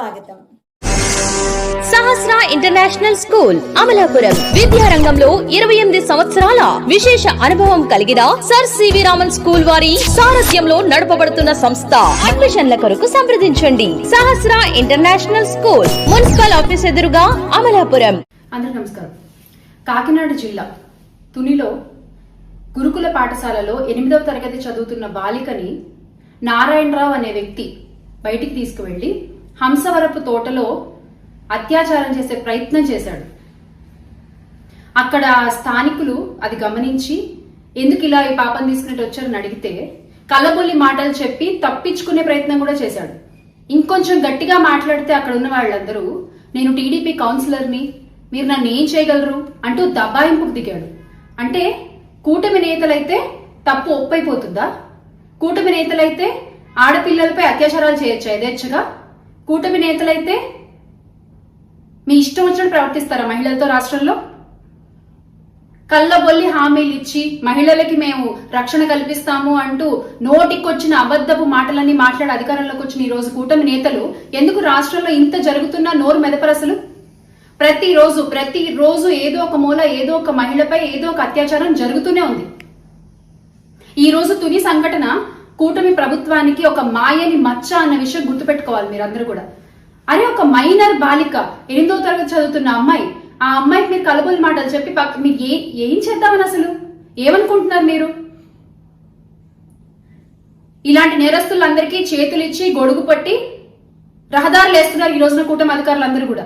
స్వాగతం. Sahasra international school Amalapuram. విద్యారంగంలో ఇరవై ఎనిమిది సంవత్సరాల విశేష అనుభవం కలిగిన సర్ సివి రామన్ స్కూల్ వారి సారథ్యంలో నడపబడుతున్న సంస్థ. అడ్మిషన్ల కొరకు సంప్రదించండి. Sahasra international school municipal office ఎదురుగా అమలాపురం. అందరికీ నమస్కారం. కాకినాడ జిల్లా తునిలో గురుకుల పాఠశాలలో ఎనిమిదవ తరగతి చదువుతున్న బాలికని నారాయణరావు అనే వ్యక్తి బయటికి తీసుకువెళ్ళి హంసవరపు తోటలో అత్యాచారం చేసే ప్రయత్నం చేశాడు. అక్కడ స్థానికులు అది గమనించి ఎందుకు ఇలా ఈ పాపం తీసుకునేట్టు వచ్చారని అడిగితే కళ్ళబొల్లి మాటలు చెప్పి తప్పించుకునే ప్రయత్నం కూడా చేశాడు. ఇంకొంచెం గట్టిగా మాట్లాడితే అక్కడ ఉన్న వాళ్ళందరూ నేను టీడీపీ కౌన్సిలర్ని మీరు నన్ను ఏం చేయగలరు? అంటూ దబాయింపుకు దిగాడు. అంటే కూటమి నేతలైతే తప్పు ఒప్పైపోతుందా? కూటమి నేతలైతే ఆడపిల్లలపై అత్యాచారాలు చేయొచ్చా యథేచ్ఛగా? కూటమి నేతలైతే మీ ఇష్టం వచ్చినట్టు ప్రవర్తిస్తారా మహిళలతో రాష్ట్రంలో? కళ్ళబొల్లి హామీలు ఇచ్చి మహిళలకి మేము రక్షణ కల్పిస్తాము అంటూ నోటికొచ్చిన అబద్ధపు మాటలన్నీ మాట్లాడి అధికారంలోకి వచ్చిన ఈ రోజు కూటమి నేతలు ఎందుకు రాష్ట్రంలో ఇంత జరుగుతున్నా నోరు మెదపరసలు ప్రతిరోజు ప్రతిరోజు ఏదో ఒక మూల ఏదో ఒక మహిళపై ఏదో ఒక అత్యాచారం జరుగుతూనే ఉంది. ఈ రోజు తుని సంఘటన కూటమి ప్రభుత్వానికి ఒక మాయని మచ్చ అన్న విషయం గుర్తుపెట్టుకోవాలి మీరందరూ కూడా. అరే ఒక మైనర్ బాలిక ఎనిమిదో తరగతి చదువుతున్న అమ్మాయి ఆ అమ్మాయికి మీరు కలబోలు మాటలు చెప్పి పక్క మీరు ఏ ఏం చేద్దామని అసలు? ఏమనుకుంటున్నారు మీరు? ఇలాంటి నేరస్తులందరికీ చేతులు ఇచ్చి గొడుగు పట్టి రహదారులు వేస్తున్నారు ఈ రోజున కూటమి అధికారులందరూ కూడా.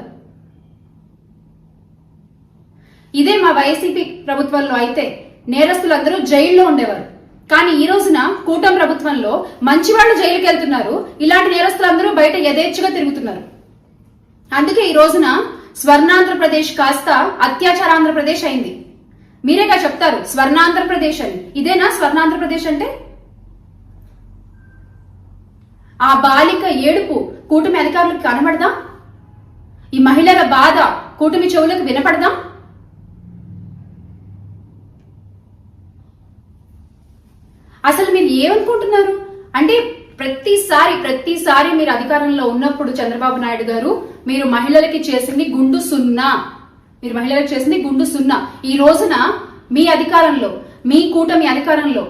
ఇదే మా వైసీపీ ప్రభుత్వంలో అయితే నేరస్తులందరూ జైల్లో ఉండేవారు. కానీ ఈ రోజున కూటమి ప్రభుత్వంలో మంచివాళ్ళు జైలుకి వెళ్తున్నారు ఇలాంటి నేరస్తులందరూ బయట యథేచ్ఛగా తిరుగుతున్నారు. అందుకే ఈ రోజున స్వర్ణాంధ్రప్రదేశ్ కాస్త అత్యాచారాంధ్రప్రదేశ్ అయింది. మీరేగా చెప్తారు స్వర్ణాంధ్రప్రదేశ్ అని. ఇదేనా స్వర్ణాంధ్రప్రదేశ్ అంటే? ఆ బాలిక ఏడుపు కూటమి అధికారులకు కనబడదా? ఈ మహిళల బాధ కూటమి చెవులకు వినపడదా? అసలు మీరు ఏమనుకుంటున్నారు? అంటే ప్రతిసారి ప్రతిసారి మీరు అధికారంలో ఉన్నప్పుడు చంద్రబాబు నాయుడు గారు మీరు మహిళలకి చేసింది గుండు సున్నా. మీరు మహిళలకు చేసింది గుండు సున్నా. ఈ రోజున మీ అధికారంలో మీ కూటమి అధికారంలో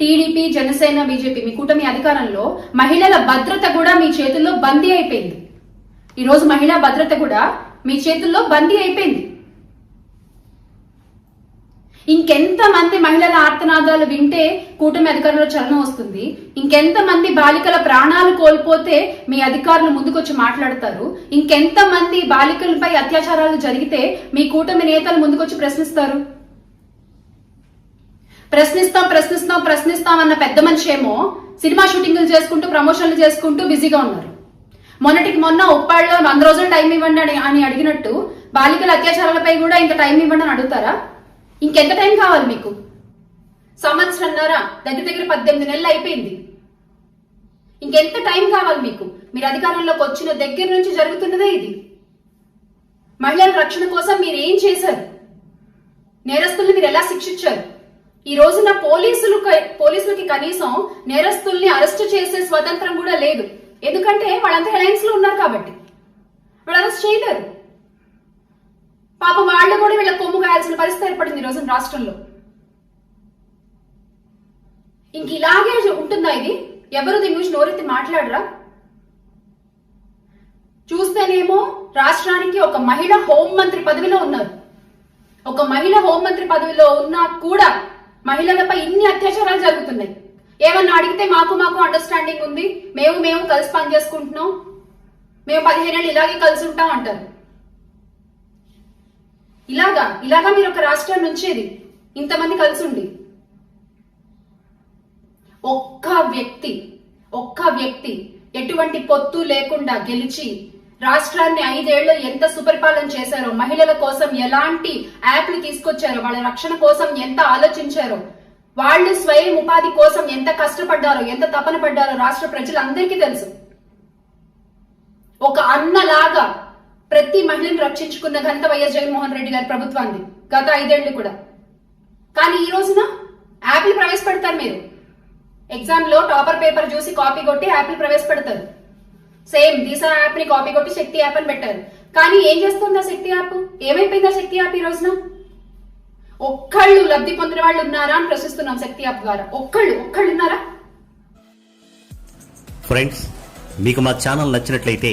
టీడీపీ జనసేన బీజేపీ మీ కూటమి అధికారంలో మహిళల భద్రత కూడా మీ చేతుల్లో బందీ అయిపోయింది. ఈ రోజు మహిళా భద్రత కూడా మీ చేతుల్లో బందీ అయిపోయింది. ఇంకెంత మంది మహిళల ఆర్తనాదాలు వింటే కూటమి అధికారుల చలనం వస్తుంది. ఇంకెంత మంది బాలికల ప్రాణాలు కోల్పోతే మీ అధికారులు ముందుకొచ్చి మాట్లాడతారు. ఇంకెంత మంది బాలికలపై అత్యాచారాలు జరిగితే మీ కూటమి నేతలు ముందుకొచ్చి ప్రశ్నిస్తారు. ప్రశ్నిస్తాం ప్రశ్నిస్తాం ప్రశ్నిస్తాం అన్న పెద్ద మనిషి ఏమో సినిమా షూటింగ్లు చేసుకుంటూ ప్రమోషన్లు చేసుకుంటూ బిజీగా ఉన్నారు. మొన్నటికి మొన్న ఉప్పాళ్ళలో వంద రోజులు టైం ఇవ్వండి అని అని అడిగినట్టు బాలికల అత్యాచారాలపై కూడా ఇంత టైం ఇవ్వండి అని అడుగుతారా? ఇంకెంత టైం కావాలి మీకు? సంవత్సరంన్నర దగ్గర దగ్గర పద్దెనిమిది నెలలు అయిపోయింది. ఇంకెంత టైం కావాలి మీకు? మీరు అధికారంలోకి వచ్చిన దగ్గర నుంచి జరుగుతున్నదే ఇది. మహిళల రక్షణ కోసం మీరు ఏం చేశారు? నేరస్తుల్ని మీరు ఎలా శిక్షించారు? ఈ రోజున పోలీసులు పోలీసులకి కనీసం నేరస్తుల్ని అరెస్ట్ చేసే స్వతంత్రం కూడా లేదు. ఎందుకంటే వాళ్ళంతా అలయన్స్లో ఉన్నారు కాబట్టి. వాళ్ళు అరెస్ట్ చేయలేరు. పాప వాళ్ళు కూడా వీళ్ళ కొమ్ము కాయాల్సిన పరిస్థితి రాష్ట్రంలో. ఇంక ఇలాగే ఉంటుందా ఇది? ఎవరు దీని గురించి నోరెత్తి మాట్లాడరా? చూస్తేనేమో రాష్ట్రానికి ఒక మహిళ హోంమంత్రి పదవిలో ఉన్నారు. ఒక మహిళ హోంమంత్రి పదవిలో ఉన్నా కూడా మహిళలపై ఇన్ని అత్యాచారాలు జరుగుతున్నాయి. ఏమన్నా అడిగితే మాకు మాకు అండర్స్టాండింగ్ ఉంది. మేము మేము కలిసి పనిచేసుకుంటున్నాం. మేము పదిహేనేళ్ళు ఇలాగే కలిసి ఉంటాం అంటారు. ఇలాగా ఇలాగా మీరు ఒక రాష్ట్రాన్ని ఉంచేది ఇంతమంది కలిసి ఉండి ఒక్క వ్యక్తి ఒక్క వ్యక్తి ఎటువంటి పొత్తు లేకుండా గెలిచి రాష్ట్రాన్ని ఐదేళ్ళు ఎంత సుపరిపాలన చేశారో మహిళల కోసం ఎలాంటి యాప్లు తీసుకొచ్చారో వాళ్ళ రక్షణ కోసం ఎంత ఆలోచించారో వాళ్ళు స్వయం ఉపాధి కోసం ఎంత కష్టపడ్డారో ఎంత తపన పడ్డారో రాష్ట్ర ప్రజలందరికీ తెలుసు. ఒక అన్నలాగా ప్రతి మహిళను రక్షించుకున్న ఘనత వైఎస్ జగన్మోహన్ రెడ్డి గారి ప్రభుత్వాన్ని గత ఐదేళ్ళు కూడా. కానీ ఈ రోజున యాపిల్ ప్రవేశపెడతారు మీరు. ఎగ్జామ్లో టాపర్ పేపర్ చూసి కాపీ కొట్టి యాపిల్ ప్రవేశపెడతారు. సేమ్ దిశ యాప్ని కాపీ కొట్టి శక్తి యాప్ అని పెట్టారు. కానీ ఏం చేస్తుంది ఆ శక్తి యాప్? ఏమైపోయింది ఆ శక్తి యాప్ ఈ రోజున? ఒక్కళ్ళు లబ్ధి పొందిన వాళ్ళు ఉన్నారా అని ప్రశ్నిస్తున్నాం శక్తి యాప్ ద్వారా. ఒక్కళ్ళు ఒక్కళ్ళు ఉన్నారా? ఫ్రెండ్స్ మీకు మా ఛానల్ నచ్చినట్లయితే